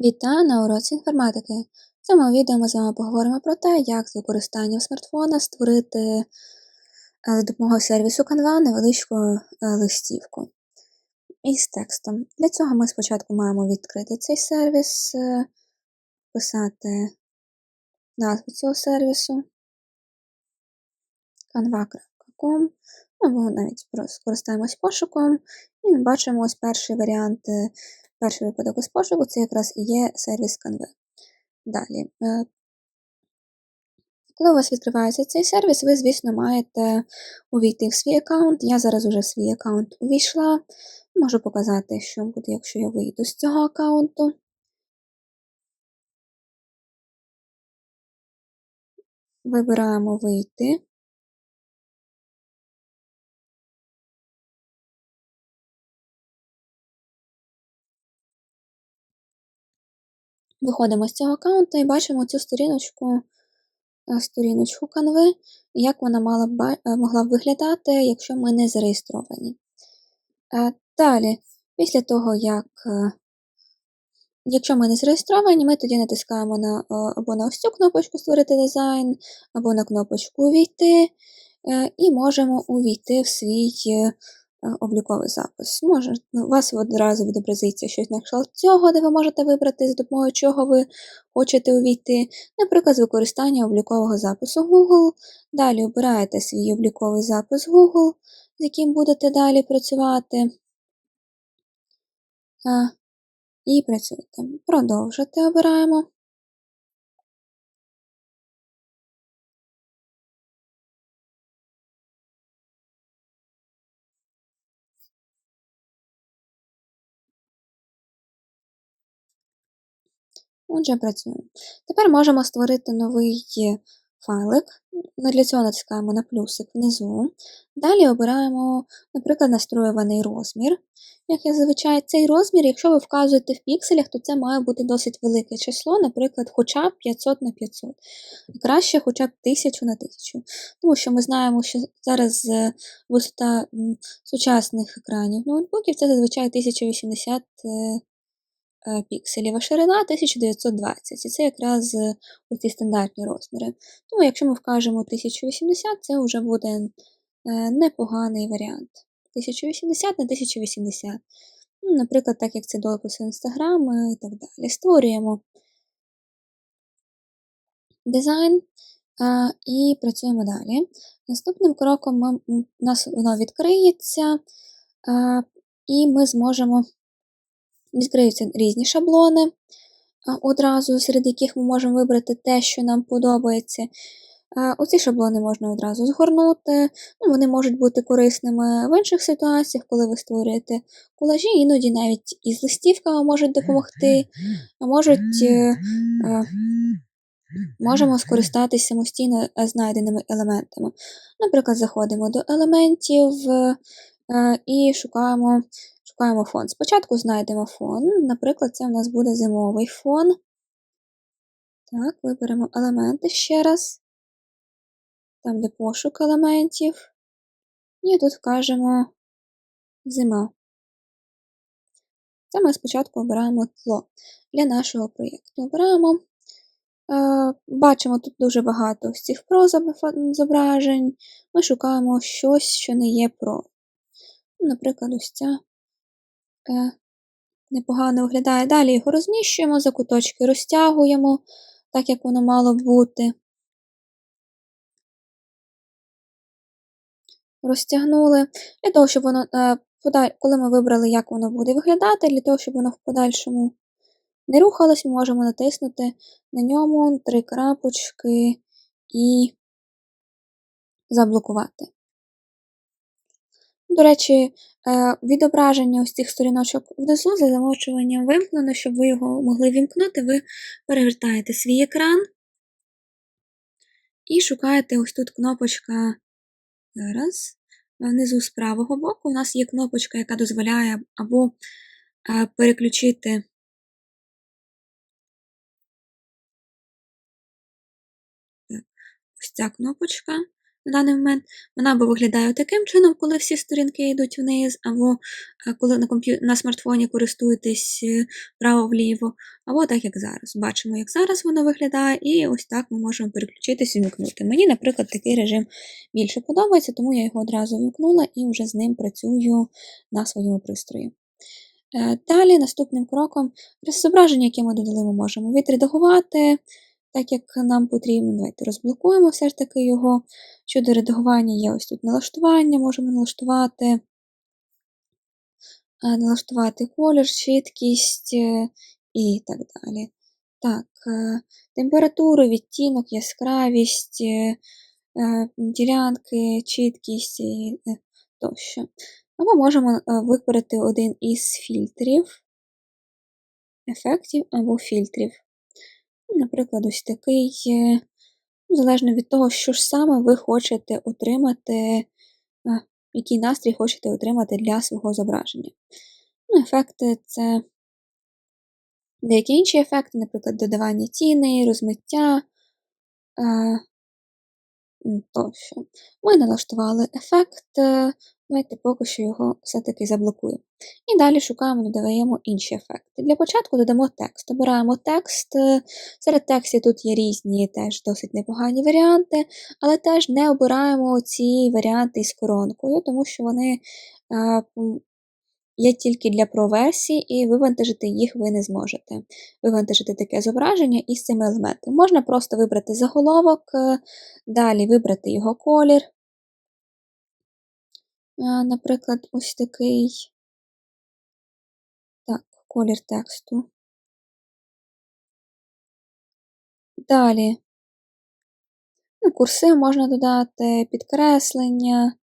Вітаю на уроці інформатики. В цьому відео ми з вами поговоримо про те, як з використанням смартфона створити е, за допомогою сервісу Canva невеличку е, листівку із текстом. Для цього ми спочатку маємо відкрити цей сервіс, е, писати назву цього сервісу canva.com, або навіть скористаємось пошуком, і ми бачимо ось перший варіант. Перший випадок із пошуку це якраз і є сервіс Canva. Далі. Е, коли у вас відкривається цей сервіс, ви, звісно, маєте увійти в свій аккаунт. Я зараз уже в свій аккаунт увійшла. Можу показати, що буде, якщо я вийду з цього аккаунту. Вибираємо вийти. Виходимо з цього аккаунту і бачимо цю сторіночку е, сторіночку канви, як вона мала б, е, могла б виглядати, якщо ми не зареєстровані. Е, далі, після того, як Якщо ми не зареєстровані, ми тоді натискаємо на, або на ось цю кнопочку Створити дизайн, або на кнопочку Увійти, і можемо увійти в свій обліковий запис. Може, у вас одразу відобразиться щось на кшталт цього, де ви можете вибрати, за допомогою чого ви хочете увійти, наприклад, з використання облікового запису Google. Далі обираєте свій обліковий запис Google, з яким будете далі працювати. Е, і працюєте. Продовжити обираємо. Отже, працюємо. Тепер можемо створити новий файлик. Для цього натискаємо на плюсик внизу. Далі обираємо, наприклад, настроюваний розмір. Як я зазвичай, цей розмір, якщо ви вказуєте в пікселях, то це має бути досить велике число, наприклад, хоча б 500 на 500. Краще хоча б 1000 на 1000. Тому що ми знаємо, що зараз е, висота сучасних екранів ноутбуків це зазвичай 1080 Е, пікселів, а ширина 1920. І це якраз е, ці стандартні розміри. Тому, якщо ми вкажемо 1080, це вже буде е, непоганий варіант. 1080 на 1080. Ну, Наприклад, так як це допис Instagram і так далі. Створюємо дизайн а, і працюємо далі. Наступним кроком ми, у нас воно відкриється, а, і ми зможемо відкриються різні шаблони, одразу, серед яких ми можемо вибрати те, що нам подобається. Оці шаблони можна одразу згорнути, ну, вони можуть бути корисними в інших ситуаціях, коли ви створюєте колажі, іноді навіть із листівками можуть допомогти, можуть е, е, можемо скористатися самостійно знайденими елементами. Наприклад, заходимо до елементів е, і шукаємо Шукаємо фон. Спочатку знайдемо фон. Наприклад, це у нас буде зимовий фон. Так, виберемо елементи ще раз. Там, де пошук елементів. І тут вкажемо зима. Це ми спочатку обираємо тло для нашого проєкту. Обираємо. Е, бачимо тут дуже багато з цих про зображень. Ми шукаємо щось, що не є про. Наприклад, ось ця непогано виглядає. Далі його розміщуємо, закуточки розтягуємо, так як воно мало бути. Розтягнули. Для того, щоб воно, е, коли ми вибрали, як воно буде виглядати, для того, щоб воно в подальшому не рухалось, ми можемо натиснути на ньому три крапочки і заблокувати. До речі, е, відображення ось цих сторіночок внизу за замовчуванням вимкнено, щоб ви його могли вімкнути, ви перевертаєте свій екран і шукаєте ось тут кнопочка. Зараз, внизу з правого боку, у нас є кнопочка, яка дозволяє або е, переключити. Ось ця кнопочка на даний момент. Вона або виглядає таким чином, коли всі сторінки йдуть вниз, або е, коли на комп'ю... на смартфоні користуєтесь е, вправо-вліво, або так, як зараз. Бачимо, як зараз воно виглядає, і ось так ми можемо переключитись і вмикнути. Мені, наприклад, такий режим більше подобається, тому я його одразу вмкнула і вже з ним працюю на своєму пристрої. Е, далі, наступним кроком, зображення, яке ми додали, ми можемо відредагувати, так як нам потрібно. Давайте розблокуємо все ж таки його. Щодо редагування є ось тут налаштування, можемо налаштувати, е, налаштувати колір, чіткість е, і так далі. Так, температуру, відтінок, яскравість, ділянки, чіткість тощо. Або можемо вибрати один із фільтрів, ефектів або фільтрів. Наприклад, ось такий, залежно від того, що ж саме ви хочете отримати, який настрій хочете отримати для свого зображення. Ну, Ефекти це деякі інші ефекти, наприклад, додавання тіни, розмиття тощо. Ми налаштували ефект, Давайте поки що його все-таки заблокуємо. І далі шукаємо, додаємо інші ефекти. Для початку додамо текст. Обираємо текст. Серед текстів тут є різні теж досить непогані варіанти, але теж не обираємо ці варіанти із коронкою, тому що вони є тільки для проверсій, і вивантажити їх ви не зможете. Вивантажити таке зображення із цими елементами. Можна просто вибрати заголовок, далі вибрати його колір. Наприклад, ось такий так, колір тексту. Далі ну, курси можна додати, підкреслення,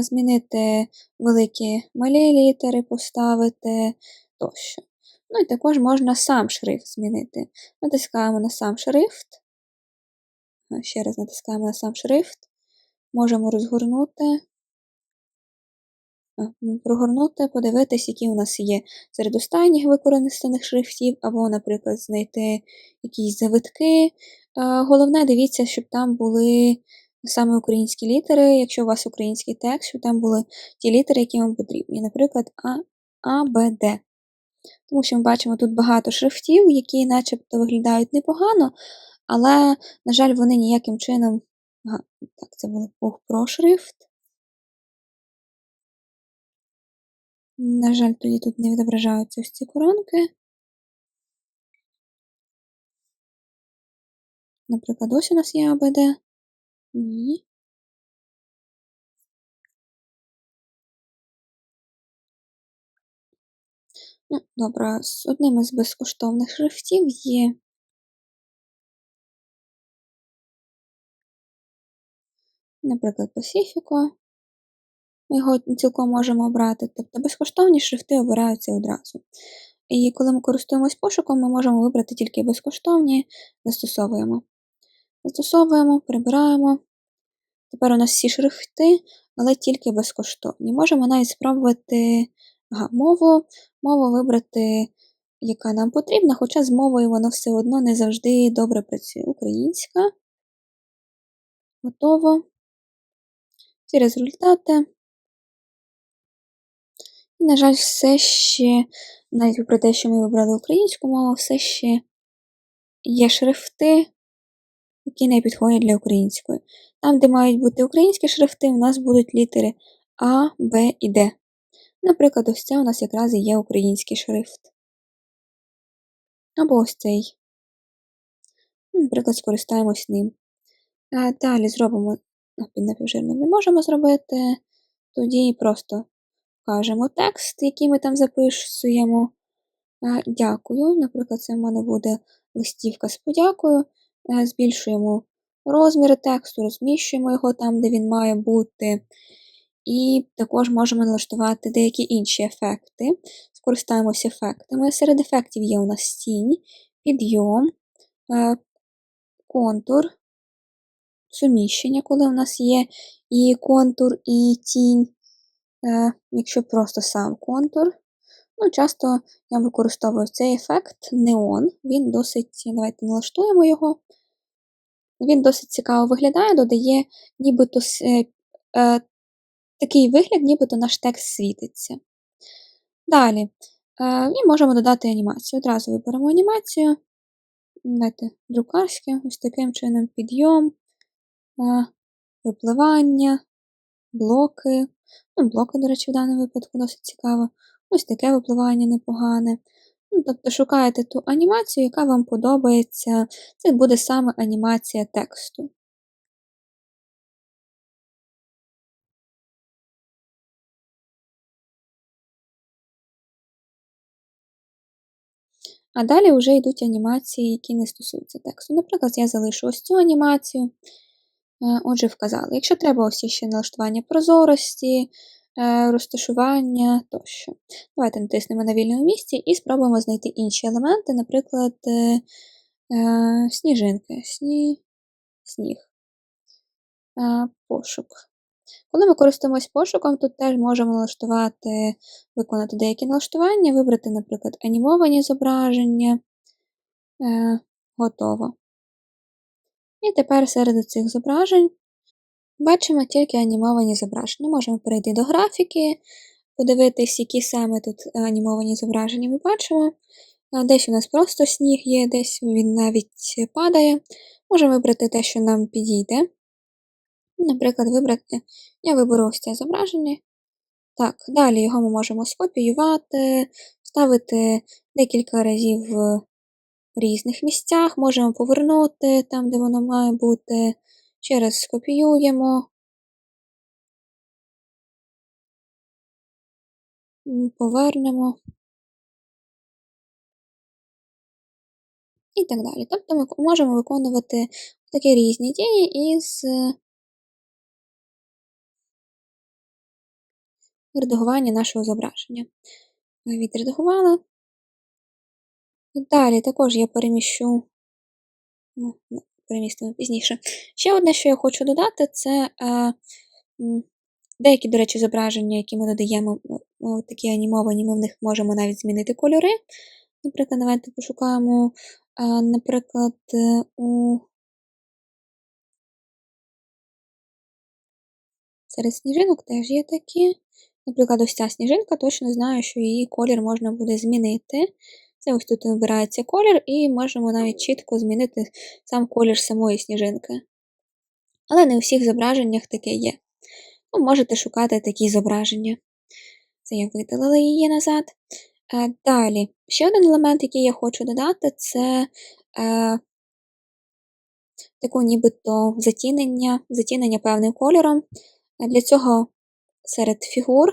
змінити великі малі літери, поставити тощо. Ну і також можна сам шрифт змінити. Натискаємо на сам шрифт. Ще раз натискаємо на сам шрифт, можемо розгорнути прогорнути, подивитись, які у нас є серед останніх використаних шрифтів, або, наприклад, знайти якісь завитки. Головне, дивіться, щоб там були саме українські літери, якщо у вас український текст, щоб там були ті літери, які вам потрібні, наприклад, А, А, Б, Д. Тому що ми бачимо тут багато шрифтів, які начебто виглядають непогано, але, на жаль, вони ніяким чином. Ага, так, це був прошрифт. На жаль, тоді тут не відображаються ось ці коронки. Наприклад, ось у нас є АБД. Ні. Ну, добре, з одним із безкоштовних шрифтів є. Наприклад, Pacifico. Ми його цілком можемо обрати. Тобто безкоштовні шрифти обираються одразу. І коли ми користуємось пошуком, ми можемо вибрати тільки безкоштовні, застосовуємо. Застосовуємо, прибираємо. Тепер у нас всі шрифти, але тільки безкоштовні. Можемо навіть спробувати ага, мову, мову вибрати, яка нам потрібна, хоча з мовою воно все одно не завжди добре працює. Українська. Готово. Ці результати. І, на жаль, все ще, навіть попри те, що ми вибрали українську мову, все ще є шрифти, які не підходять для української. Там, де мають бути українські шрифти, у нас будуть літери А, Б і Д. Наприклад, ось це у нас якраз і є український шрифт. Або ось цей. Ну, наприклад, скористаємось ним. А Далі зробимо під напівжирним не можемо зробити. Тоді просто Кажемо текст, який ми там записуємо. Дякую. Наприклад, це в мене буде листівка з подякою. Е, збільшуємо розміри тексту, розміщуємо його там, де він має бути. І також можемо налаштувати деякі інші ефекти. Скористаємося ефектами. Серед ефектів є у нас тінь, підйом, е, контур, суміщення, коли у нас є і контур, і тінь. Е, якщо просто сам контур. Ну, Часто я використовую цей ефект неон, він досить, давайте налаштуємо його. він досить цікаво виглядає, додає нібито е, е, такий вигляд, нібито наш текст світиться. Далі, е, можемо додати анімацію. Одразу виберемо анімацію. Дайте друкарське, ось таким чином підйом, е, випливання, блоки. Ну, Блоки, до речі, в даному випадку досить цікаво. Ось таке випливання непогане. Ну, Тобто шукаєте ту анімацію, яка вам подобається. Це буде саме анімація тексту. А далі вже йдуть анімації, які не стосуються тексту. Наприклад, я залишу ось цю анімацію. Е, отже, вказали. Якщо треба ось ще налаштування прозорості, розташування тощо. Давайте натиснемо на вільному місці і спробуємо знайти інші елементи, наприклад, е, сніжинки, сні... сніг, пошук. Коли ми користуємось пошуком, тут теж можемо налаштувати, виконати деякі налаштування, вибрати, наприклад, анімовані зображення. Е, Готово. І тепер серед цих зображень бачимо тільки анімовані зображення. Можемо перейти до графіки, подивитись, які саме тут анімовані зображення ми бачимо. Десь у нас просто сніг є, десь він навіть падає. Можемо вибрати те, що нам підійде. Наприклад, вибрати, я виберу ось це зображення. Так, далі його ми можемо скопіювати, ставити декілька разів в різних місцях, можемо повернути там, де воно має бути. Ще раз скопіюємо, повернемо. І так далі. Тобто ми можемо виконувати такі різні дії із редагування нашого зображення. Відредагувала. Далі також я переміщу, ну, перемістимо пізніше. Ще одне, що я хочу додати, це е, деякі, до речі, зображення, які ми додаємо, такі анімовані, ми в них можемо навіть змінити кольори. Наприклад, давайте пошукаємо, е, наприклад, е, у серед сніжинок теж є такі. Наприклад, ось ця сніжинка, точно знаю, що її колір можна буде змінити. Це ось тут вибирається колір, і можемо навіть чітко змінити сам колір самої сніжинки. Але не у всіх зображеннях таке є. Ви можете шукати такі зображення. Це я видалила її назад. Е, далі, ще один елемент, який я хочу додати, це е, таке нібито затінення, затінення певним кольором. Для цього серед фігур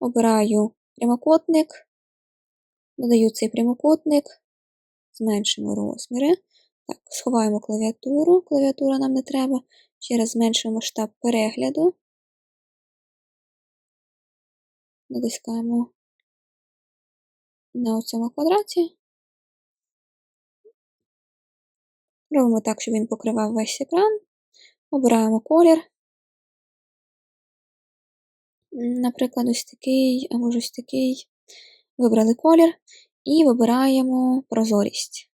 обираю прямокутник, додаю цей прямокутник, зменшимо розміри. Так, Сховаємо клавіатуру, клавіатура нам не треба. Ще раз зменшуємо масштаб перегляду. Натискаємо на цьому квадраті. Робимо так, щоб він покривав весь екран. Обираємо колір. Наприклад, ось такий, або ось такий. Вибрали колір і вибираємо прозорість.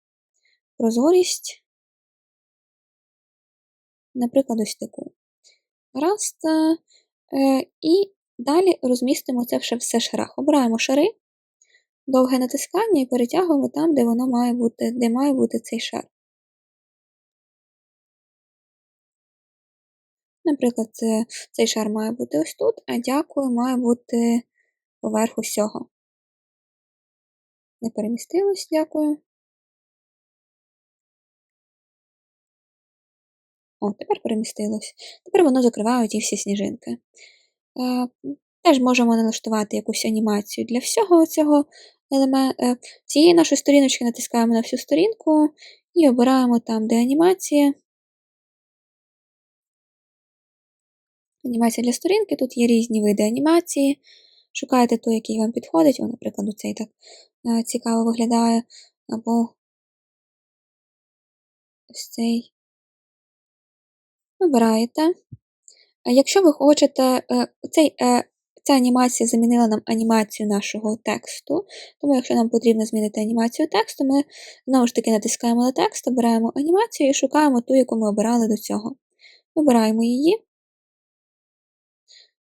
Прозорість, наприклад, ось таку. Раз. Е, і далі розмістимо це все в шарах. Обираємо шари, довге натискання і перетягуємо там, де воно має бути, де має бути цей шар. Наприклад, цей шар має бути ось тут, а дякую має бути поверх усього. Не перемістилось, дякую. О, тепер перемістилось. Тепер воно закриває ті всі сніжинки. Е, теж можемо налаштувати якусь анімацію для всього цього елементу. Е, цієї нашої сторіночки натискаємо на всю сторінку і обираємо там, де анімація. Анімація для сторінки, тут є різні види анімації. Шукаєте той, який вам підходить, О, наприклад, цей так цікаво виглядає, або ось цей. Вибираєте. Якщо ви хочете, е, цей, е, ця анімація замінила нам анімацію нашого тексту. Тому, якщо нам потрібно змінити анімацію тексту, ми знову ж таки натискаємо на текст, обираємо анімацію і шукаємо ту, яку ми обирали до цього. Вибираємо її.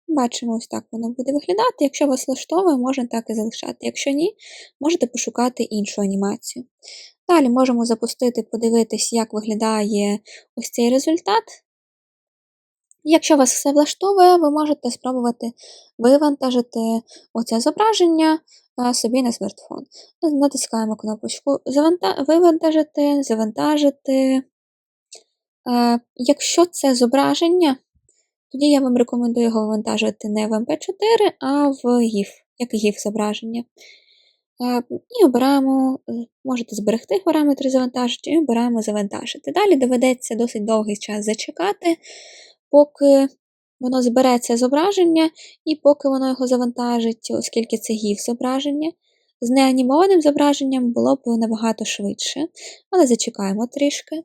Бачимо, ось так воно буде виглядати. Якщо вас влаштовує, можна так і залишати. Якщо ні, можете пошукати іншу анімацію. Далі можемо запустити, подивитись, як виглядає ось цей результат. Якщо вас все влаштовує, ви можете спробувати вивантажити оце зображення собі на смартфон. Натискаємо кнопочку Вивантажити, завантажити. Якщо це зображення, тоді я вам рекомендую його вивантажувати не в MP4, а в GIF, як GIF зображення. І обираємо, е, можете зберегти параметри завантажити, і обираємо завантажити. Далі доведеться досить довгий час зачекати, поки воно збере це зображення, і поки воно його завантажить, оскільки це GIF зображення. З неанімованим зображенням було б набагато швидше, але зачекаємо трішки.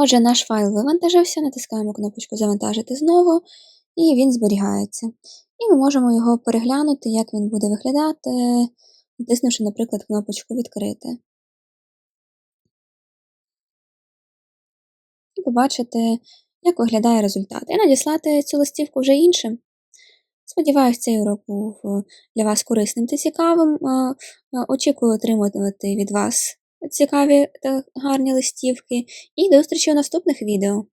Отже, наш файл вивантажився, натискаємо кнопочку Завантажити знову, і він зберігається. І ми можемо його переглянути, як він буде виглядати, натиснувши, наприклад, кнопочку Відкрити. І побачити, як виглядає результат. І надіслати цю листівку вже іншим. Сподіваюсь, цей урок був для вас корисним та цікавим. Очікую отримувати від вас цікаві та гарні листівки. І до зустрічі у наступних відео!